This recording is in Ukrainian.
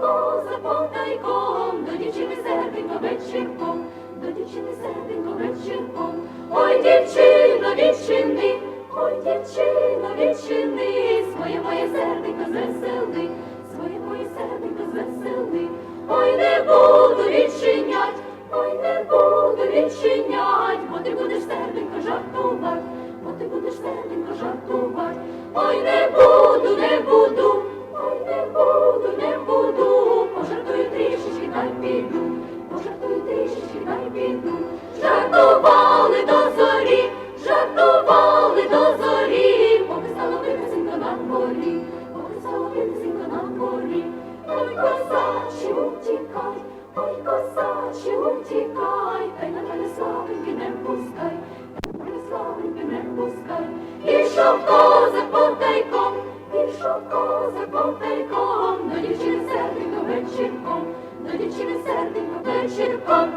коза потайком, до дівчини серденько вечірком, до дівчини серденько вечірком. Ой, дівчино, відчини, ой, дівчино, відчини, своє моє серденько звесели, своє моє серденько звесели. Ой, не буду відчинять, ой, не буду відчинять, бо ти будеш серденько жартувати, бо ти будеш серденько жартувати. Ой, не ой, косаче, утікай, та й на мене славеньки не пускай, та мене славеньки не пускай. Ішов козак повтайком, ішов козак потайком, до дівчини серденько вечірком, до дівчини серденько вечірком.